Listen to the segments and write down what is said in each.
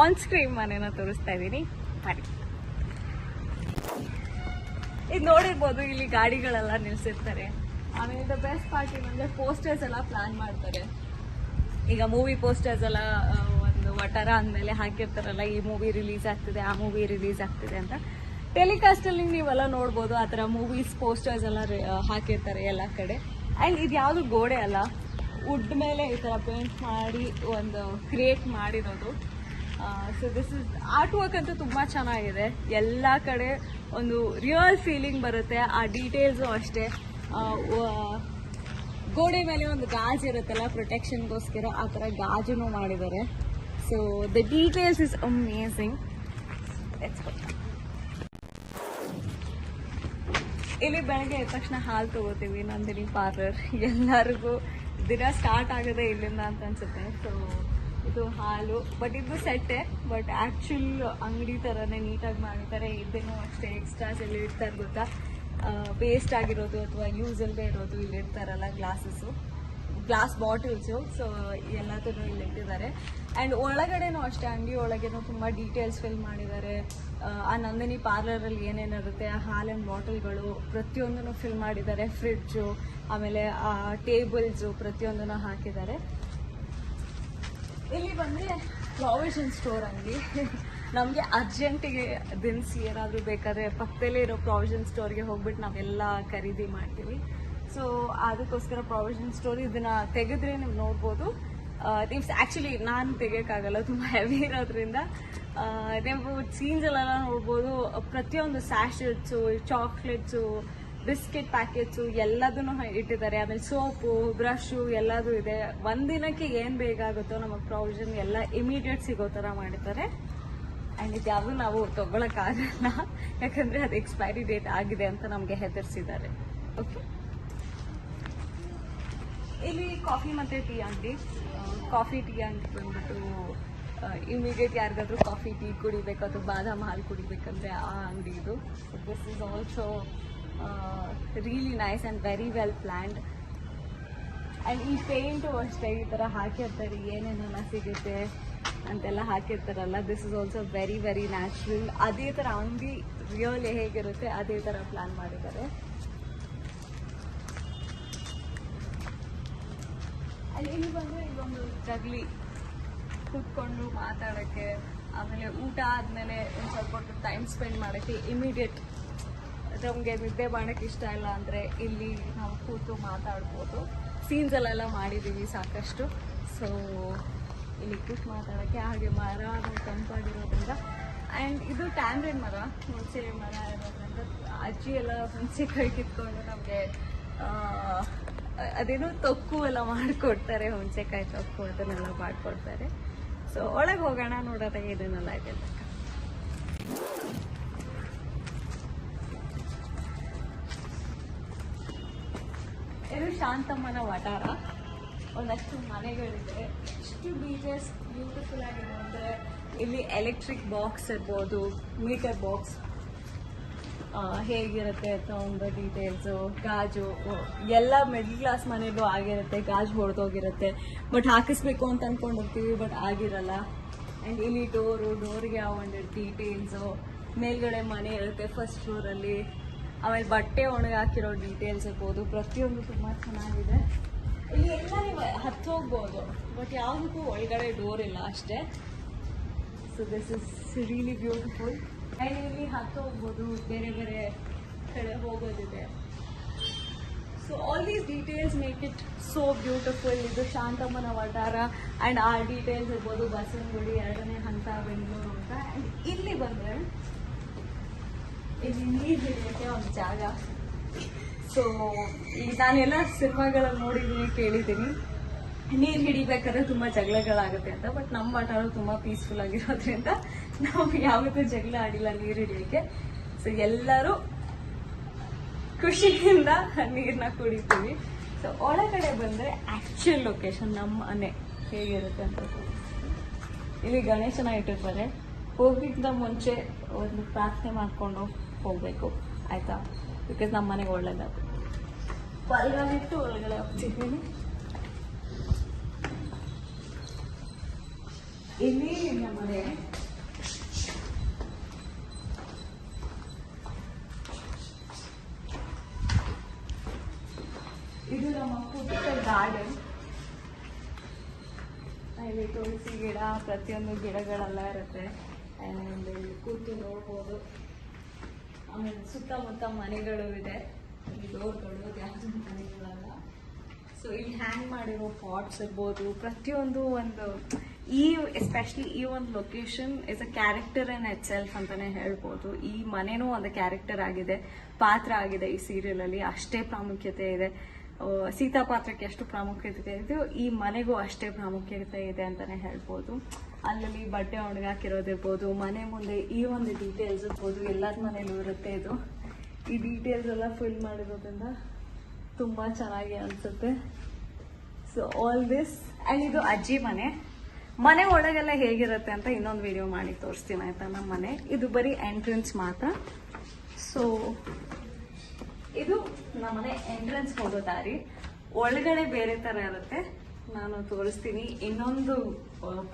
On screen ಮನೇನ ತೋರಿಸ್ತಾ ಇದ್ದೀನಿ ಬನ್ನಿ ಇದು ನೋಡಿರ್ಬೋದು, ಇಲ್ಲಿ ಗಾಡಿಗಳೆಲ್ಲ ನಿಲ್ಸಿರ್ತಾರೆ. ಆಮೇಲೆ ದ ಬೆಸ್ಟ್ ಪಾರ್ಟ್ ಏನಂದ್ರೆ ಪೋಸ್ಟರ್ಸ್ ಎಲ್ಲ ಪ್ಲಾನ್ ಮಾಡ್ತಾರೆ. ಈಗ ಮೂವಿ ಪೋಸ್ಟರ್ಸ್ ಎಲ್ಲ ಒಂದು ವಟಾರ ಅಂದಮೇಲೆ ಹಾಕಿರ್ತಾರಲ್ಲ, ಈ ಮೂವಿ ರಿಲೀಸ್ ಆಗ್ತಿದೆ, ಆ ಮೂವಿ ರಿಲೀಸ್ ಆಗ್ತಿದೆ ಅಂತ. ಟೆಲಿಕಾಸ್ಟಲ್ಲಿ ನೀವೆಲ್ಲ ನೋಡ್ಬೋದು, ಆ ಥರ ಮೂವೀಸ್ ಪೋಸ್ಟರ್ಸ್ ಎಲ್ಲ ಹಾಕಿರ್ತಾರೆ ಎಲ್ಲ ಕಡೆ. ಆ್ಯಂಡ್ ಇದು ಯಾವುದು ಗೋಡೆ ಅಲ್ಲ ವುಡ್ ಮೇಲೆ ಈ ಥರ ಪೇಂಟ್ ಮಾಡಿ, ಒಂದು ಕ್ರಿಯೇಟ್ ಮಾಡಿರೋದು. So this is art work ಅಂತೂ ತುಂಬ ಚೆನ್ನಾಗಿದೆ. ಎಲ್ಲ ಕಡೆ ಒಂದು ರಿಯಲ್ ಫೀಲಿಂಗ್ ಬರುತ್ತೆ, ಆ ಡೀಟೇಲ್ಸು ಅಷ್ಟೇ. ಗೋಡೆ ಮೇಲೆ ಒಂದು ಗಾಜ್ ಇರುತ್ತಲ್ಲ ಪ್ರೊಟೆಕ್ಷನ್ಗೋಸ್ಕರ ಆ ಥರ ಗಾಜನ್ನು ಮಾಡಿದ್ದಾರೆ. So the details is amazing ಇಲ್ಲಿ ಬೆಳಗ್ಗೆ ಎದ್ದ ತಕ್ಷಣ ಹಾಲು ತಗೋತೀವಿ ನಂದಿನಿ ಪಾರ್ಲರ್ ಎಲ್ಲರಿಗೂ ದಿನ ಸ್ಟಾರ್ಟ್ ಆಗೋದೇ ಇಲ್ಲಿಂದ ಅಂತ ಅನ್ಸುತ್ತೆ. ಸೊ ಇದು ಹಾಲು ಬಟ್ ಇದು ಸೆಟ್ಟೆ. ಬಟ್ ಆ್ಯಕ್ಚುಲ್ ಅಂಗಡಿ ಥರನೇ ನೀಟಾಗಿ ಮಾಡಿರ್ತಾರೆ ಇದೇನೋ ಅಷ್ಟೇ ಎಕ್ಸ್ಟ್ರಾಸ್ ಎಲ್ಲಿ ಇಡ್ತಾರೆ ಗೊತ್ತಾ? ವೇಸ್ಟ್ ಆಗಿರೋದು ಅಥವಾ ಯೂಸ್ ಅಲ್ಲದೆ ಇರೋದು ಇಲ್ಲಿ ಇರ್ತಾರಲ್ಲ ಗ್ಲಾಸಸ್ಸು ಗ್ಲಾಸ್ ಬಾಟಲ್ಸು ಸೊ ಎಲ್ಲದನ್ನು ಇಲ್ಲಿ ಇಟ್ಟಿದ್ದಾರೆ. ಆ್ಯಂಡ್ ಒಳಗಡೆನೂ ಅಷ್ಟೇ ಅಂಗಡಿ ಒಳಗೇನೂ ತುಂಬ ಡೀಟೇಲ್ಸ್ ಫಿಲ್ ಮಾಡಿದ್ದಾರೆ. ಆ, ನಂದಿನಿ ಪಾರ್ಲರಲ್ಲಿ ಏನೇನಿರುತ್ತೆ ಆ ಹಾಲಿನ ಬಾಟಲ್ಗಳು ಪ್ರತಿಯೊಂದನ್ನು ಫಿಲ್ ಮಾಡಿದ್ದಾರೆ. ಫ್ರಿಡ್ಜು ಆಮೇಲೆ ಆ ಟೇಬಲ್ಸು ಪ್ರತಿಯೊಂದನ್ನು ಹಾಕಿದ್ದಾರೆ. ಇಲ್ಲಿ ಬಂದರೆ ಪ್ರಾವಿಷನ್ ಸ್ಟೋರ್ ಅಂಗಡಿ. ನಮಗೆ ಅರ್ಜೆಂಟಿಗೆ ದಿನಸಿ ಏನಾದರೂ ಬೇಕಾದರೆ ಪಕ್ಕದಲ್ಲೇ ಇರೋ ಪ್ರಾವಿಷನ್ ಸ್ಟೋರ್ಗೆ ಹೋಗ್ಬಿಟ್ಟು ನಾವೆಲ್ಲ ಖರೀದಿ ಮಾಡ್ತೀವಿ. ಸೊ ಅದಕ್ಕೋಸ್ಕರ ಪ್ರಾವಿಷನ್ ಸ್ಟೋರ್ ಇದನ್ನ ತೆಗೆದ್ರೆ ನೀವು ನೋಡ್ಬೋದು. ನೀವು ಆ್ಯಕ್ಚುಲಿ ನಾನು ತೆಗಿಯೋಕ್ಕಾಗಲ್ಲ, ತುಂಬ ಹೆವಿ ಇರೋದ್ರಿಂದ. ನೀವು ಸೀನ್ಸಲ್ಲೆಲ್ಲ ನೋಡ್ಬೋದು. ಪ್ರತಿಯೊಂದು ಸ್ಯಾಶೆಟ್ಸು ಚಾಕ್ಲೇಟ್ಸು ಬಿಸ್ಕೆಟ್ ಪ್ಯಾಕೆಟ್ಸು ಎಲ್ಲದನ್ನು ಇಟ್ಟಿದ್ದಾರೆ. ಆಮೇಲೆ ಸೋಪು, ಬ್ರಷು ಎಲ್ಲದೂ ಇದೆ. ಒಂದಿನಕ್ಕೆ ಏನು ಬೇಕಾಗುತ್ತೋ ನಮಗೆ ಪ್ರಾವಿಷನ್ ಎಲ್ಲ ಇಮಿಡಿಯೇಟ್ ಸಿಗೋ ಥರ ಮಾಡಿದ್ದಾರೆ. ಆ್ಯಂಡ್ ಇದು ಯಾವುದು ನಾವು ತೊಗೊಳಕ್ಕಾಗಲ್ಲ ಯಾಕಂದರೆ ಅದು ಎಕ್ಸ್ಪೈರಿ ಡೇಟ್ ಆಗಿದೆ ಅಂತ ನಮಗೆ ಹೆದರ್ಸಿದ್ದಾರೆ. ಓಕೆ ಇಲ್ಲಿ ಕಾಫಿ ಮತ್ತು ಟೀ ಅಂಗಡಿ ಕಾಫಿ ಟೀ ಅಂಗಡಿ ಬಂದ್ಬಿಟ್ಟು ಇಮಿಡಿಯೇಟ್ ಯಾರಿಗಾದ್ರೂ ಕಾಫಿ ಟೀ ಕುಡಿಬೇಕು ಅಥವಾ ಬಾದಾಮ್ ಹಾಲು ಕುಡಿಬೇಕಂದ್ರೆ ಆ ಅಂಗಡಿ ಇದು. This is also really nice and very well planned and ಈ ಪೇಂಟು ಅಷ್ಟೇ, ಈ ಥರ ಹಾಕಿರ್ತಾರೆ, ಏನೇನೆಲ್ಲ ಸಿಗುತ್ತೆ ಅಂತೆಲ್ಲ ಹಾಕಿರ್ತಾರಲ್ಲ this is also very very natural ಅದೇ ಥರ ಅಂಗಡಿ ರಿಯಲ್ ಹೇಗಿರುತ್ತೆ, ಅದೇ ಥರ ಪ್ಲ್ಯಾನ್ ಮಾಡಿದ್ದಾರೆ. ಅಲ್ಲಿ ಇಲ್ಲಿ ಬಂದರೆ ಇಲ್ಲೊಂದು ಜಗಲಿ ಕೂತ್ಕೊಂಡು ಮಾತಾಡೋಕ್ಕೆ, ಆಮೇಲೆ ಊಟ ಆದಮೇಲೆ ಒಂದು ಸ್ವಲ್ಪ ಟೈಮ್ ಸ್ಪೆಂಡ್ ಮಾಡೋಕ್ಕೆ ಇಮಿಡಿಯೇಟ್ ನಮಗೆ ನಿದ್ದೆ ಮಾಡೋಕ್ಕೆ ಇಷ್ಟ ಇಲ್ಲ ಅಂದರೆ ಇಲ್ಲಿ ನಾವು ಕೂತು ಮಾತಾಡ್ಬೋದು. ಸೀನ್ಸಲ್ಲೆಲ್ಲ ಮಾಡಿದ್ದೀವಿ ಸಾಕಷ್ಟು. ಸೊ ಇಲ್ಲಿ ಕೂತು ಮಾತಾಡೋಕ್ಕೆ ಹಾಗೆ ಮರ ತಂಪಾಗಿರೋದ್ರಿಂದ. ಆ್ಯಂಡ್ ಇದು ಟ್ಯಾಂಡ್ರೆಡ್ ಮರ, ಹುಣಸೆ ಮರ ಇರೋದ್ರಿಂದ ಅಜ್ಜಿ ಎಲ್ಲ ಹುಣಸೆಕಾಯಿ ಕಿತ್ಕೊಂಡು ನಮಗೆ ಅದೇನೋ ತೊಕ್ಕು ಎಲ್ಲ ಮಾಡಿಕೊಡ್ತಾರೆ ಹುಣಸೆಕಾಯಿ ತೊಕ್ಕು ಅದನ್ನೆಲ್ಲ ಮಾಡಿಕೊಡ್ತಾರೆ. ಸೊ ಒಳಗೆ ಹೋಗೋಣ, ನೋಡೋದಾಗ ಇದನ್ನೆಲ್ಲ ಇದೆ. ಇದು ಶಾಂತಮ್ಮನ ವಟಾರ. ಒಂದಷ್ಟು ಮನೆಗಳಿದೆ. ಎಷ್ಟು ಬೀಚಸ್ ಬ್ಯೂಟಿಫುಲ್ ಆಗಿದೆ ಅಂದರೆ ಇಲ್ಲಿ ಎಲೆಕ್ಟ್ರಿಕ್ ಬಾಕ್ಸ್ ಇರ್ಬೋದು ಮೀಟರ್ ಬಾಕ್ಸ್ ಹೇಗಿರುತ್ತೆ ಅಂತ ಒಂದು ಡೀಟೇಲ್ಸು ಗಾಜು ಎಲ್ಲ ಮಿಡ್ಲ್ ಕ್ಲಾಸ್ ಮನೆಗೂ ಆಗಿರುತ್ತೆ. ಗಾಜು ಹೊಡೆದೋಗಿರುತ್ತೆ. ಬಟ್ ಹಾಕಿಸ್ಬೇಕು ಅಂತ ಅಂದ್ಕೊಂಡಿರ್ತೀವಿ ಬಟ್ ಆಗಿರಲ್ಲ. ಆ್ಯಂಡ್ ಇಲ್ಲಿ ಡೋರು ಡೋರ್ಗೆ ಯಾವ ಒಂದು ಡೀಟೇಲ್ಸು ಮೇಲ್ಗಡೆ ಮನೆ ಇರುತ್ತೆ ಫಸ್ಟ್ ಫ್ಲೋರಲ್ಲಿ ಆಮೇಲೆ ಬಟ್ಟೆ ಒಣಗಿ ಹಾಕಿರೋ ಡೀಟೇಲ್ಸ್ ಇರ್ಬೋದು. ಪ್ರತಿಯೊಂದು ತುಂಬ ಚೆನ್ನಾಗಿದೆ. ಇಲ್ಲಿ ಎಲ್ಲ ನೀವು ಹತ್ತು ಹೋಗ್ಬೋದು. ಬಟ್ ಯಾವುದಕ್ಕೂ ಒಳಗಡೆ ಡೋರ್ ಇಲ್ಲ ಅಷ್ಟೇ. So this is really beautiful and ಇಲ್ಲಿ ಹತ್ತು ಹೋಗ್ಬೋದು. ಬೇರೆ ಬೇರೆ ಕಡೆ ಹೋಗೋದಿದೆ. So all these details make it so beautiful ಇದು ಶಾಂತಮ್ಮನ ವಟಾರ ಆ್ಯಂಡ್ ಆ ಡೀಟೇಲ್ಸ್ ಇರ್ಬೋದು ಬಸವನಗುಡಿ ಎರಡನೇ ಹಂತ, ಬೆಂಗಳೂರು ಅಂತ. ಆ್ಯಂಡ್ ಇಲ್ಲಿ ಬಂದರೆ ನೀರು ಹಿಡಿಯೋಕ್ಕೆ ಒಂದು ಜಾಗ. ಸೊ ಈಗ ನಾನೆಲ್ಲ ಸಿನಿಮಾಗಳಲ್ಲಿ ನೋಡಿದ್ದೀನಿ ಕೇಳಿದ್ದೀನಿ ನೀರು ಹಿಡಿಬೇಕಾದ್ರೆ ತುಂಬ ಜಗಳಗಳಾಗುತ್ತೆ ಅಂತ ಬಟ್ ನಮ್ಮ ಆಟ ತುಂಬ ಪೀಸ್ಫುಲ್ ಆಗಿರೋದ್ರಿಂದ ನಾವು ಯಾವತ್ತೂ ಜಗಳ ಆಡಿಲ್ಲ ನೀರು ಹಿಡಿಯೋಕ್ಕೆ ಸೊ ಎಲ್ಲರೂ ಖುಷಿಯಿಂದ ನೀರನ್ನ ಕುಡಿತೀವಿ. ಸೊ ಒಳಗಡೆ ಬಂದರೆ ಆ್ಯಕ್ಚುಯಲ್ ಲೊಕೇಶನ್ ನಮ್ಮ ಮನೆ ಹೇಗಿರುತ್ತೆ ಅಂತ. ಇಲ್ಲಿ ಗಣೇಶನ ಇಟ್ಟಿರ್ತಾರೆ. ಹೋಗಿದ್ದ ಮುಂಚೆ ಒಂದು ಪ್ರಾರ್ಥನೆ ಮಾಡಿಕೊಂಡು ಹೋಗ್ಬೇಕು. ಆಯ್ತಾ? ಬಿಕಾಸ್ ನಮ್ಮ ಮನೆಗೆ ಒಳ್ಳೇದಾಗುತ್ತೆ ಬಲ್ಗಾಲಿಟ್ಟು ಒಳಗಡೆ ಹೋಗ್ತಿದ್ದೀನಿ ಇಲ್ಲಿ ಇದು ನಮ್ಮ ಪುಟ್ಟ ಗಾರ್ಡನ್ ಇಲ್ಲಿ ತುಳಸಿ ಗಿಡ, ಪ್ರತಿಯೊಂದು ಗಿಡಗಳೆಲ್ಲ ಇರುತ್ತೆ. ಆ್ಯಂಡ್ ಕೂತು ನೋಡ್ಬೋದು. ಸುತ್ತಮುತ್ತ ಮನೆಗಳು ಇದೆ. ಈ ಡೋರ್ಗಳು ಯಾವುದು ಮನೆಗಳಲ್ಲ. ಸೊ ಇಲ್ಲಿ ಹ್ಯಾಂಗ್ ಮಾಡಿರೋ ಪಾಟ್ಸ್ ಇರ್ಬೋದು. ಪ್ರತಿಯೊಂದು ಒಂದು, ಈ ಎಸ್ಪೆಷಲಿ ಈ ಒಂದು location is a character in itself ಅಂತಾನೆ ಹೇಳ್ಬೋದು. ಈ ಮನೆನೂ ಒಂದು ಕ್ಯಾರೆಕ್ಟರ್ ಆಗಿದೆ. ಪಾತ್ರ ಆಗಿದೆ ಈ ಸೀರಿಯಲ್ ಅಲ್ಲಿ. ಅಷ್ಟೇ ಪ್ರಾಮುಖ್ಯತೆ ಇದೆ. ಸೀತಾ ಪಾತ್ರಕ್ಕೆ ಎಷ್ಟು ಪ್ರಾಮುಖ್ಯತೆ ಇದೆಯೋ ಈ ಮನೆಗೂ ಅಷ್ಟೇ ಪ್ರಾಮುಖ್ಯತೆ ಇದೆ ಅಂತಾನೆ ಹೇಳ್ಬೋದು. ಅಲ್ಲಲ್ಲಿ ಬಟ್ಟೆ ಒಣಗಾಕಿರೋದಿರ್ಬೋದು, ಮನೆ ಮುಂದೆ ಈ ಒಂದು ಡೀಟೇಲ್ಸ್ ಇರ್ಬೋದು, ಎಲ್ಲರ ಮನೇಲೂ ಇರುತ್ತೆ ಇದು. ಈ ಡೀಟೇಲ್ಸ್ ಎಲ್ಲ ಫಿಲ್ ಮಾಡಿರೋದ್ರಿಂದ ತುಂಬ ಚೆನ್ನಾಗಿ ಅನಿಸುತ್ತೆ. ಸೊ ಆಲ್ ದಿಸ್ ಆ್ಯಂಡ್ ಇದು ಅಜ್ಜಿ ಮನೆ. ಮನೆ ಒಳಗೆಲ್ಲ ಹೇಗಿರುತ್ತೆ ಅಂತ ಇನ್ನೊಂದು ವಿಡಿಯೋ ಮಾಡಿ ತೋರಿಸ್ತೀನಿ ಆಯಿತಾ ನಮ್ಮ ಮನೆ. ಇದು ಬರೀ ಎಂಟ್ರೆನ್ಸ್ ಮಾತ್ರ. ಸೊ ಇದು ನಮ್ಮನೆ ಎಂಟ್ರೆನ್ಸ್ ಹೋಗೋ ದಾರಿ. ಒಳಗಡೆ ಬೇರೆ ತರ ಇರುತ್ತೆ. ನಾನು ತೋರಿಸ್ತೀನಿ ಇನ್ನೊಂದು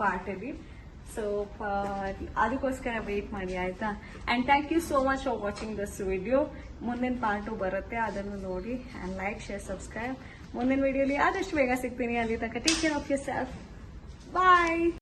ಪಾರ್ಟ್ ಅಲ್ಲಿ. ಸೊ ಅದಕ್ಕೋಸ್ಕರ ವೇಟ್ ಮಾಡಿ, ಆಯ್ತಾ? And thank you so much for watching this video ಮುಂದಿನ ಪಾರ್ಟು ಬರುತ್ತೆ, ಅದನ್ನು ನೋಡಿ. ಅಂಡ್ ಲೈಕ್ ಶೇರ್ ಸಬ್ಸ್ಕ್ರೈಬ್ ಮುಂದಿನ ವಿಡಿಯೋಲಿ ಆದಷ್ಟು ಬೇಗ ಸಿಗ್ತೀನಿ. ಅಲ್ಲಿ ತನಕ take care of yourself bye